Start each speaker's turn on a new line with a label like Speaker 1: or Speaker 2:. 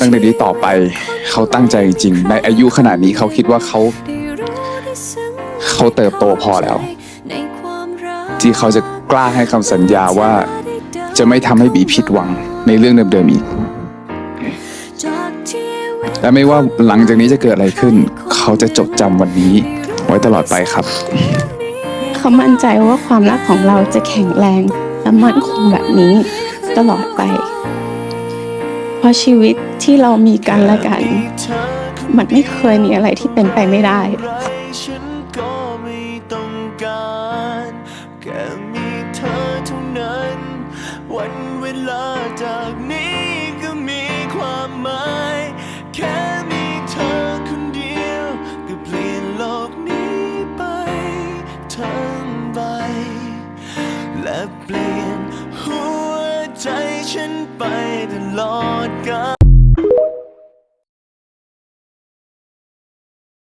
Speaker 1: ตั้งแต่นี้ต่อไปเขาตั้งใจจริง ในอายุขนาดนี้เขาคิดว่าเขา เขาเติบโตพอแล้ว ที่เขาจะกล้าให้คำสัญญาว่าจะไม่ทำให้บีผิดหวังในเรื่องเดิมๆอีก และไม่ว่าหลังจากนี้จะเกิดอะไรขึ้น เขาจะจดจำวันนี้ ไว้ตลอดไปครับ
Speaker 2: เขามั่นใจว่าความรักของเราจะแข็งแรงและมั่นคงแบบนี้ตลอดไป ราะชีวิตที่เรามีกันและกัน มันไม่เคยมีอะไรที่เป็นไปไม่ได้
Speaker 3: เธอเท่านั้นวันเวลาจากนี้ก็มีความหมาย แค่มีเธอคนเดียว ก็เปลี่ยนโลกนี้ไปทั้งใบ และเปลี่ยนหัว ฉันไปตลอดกา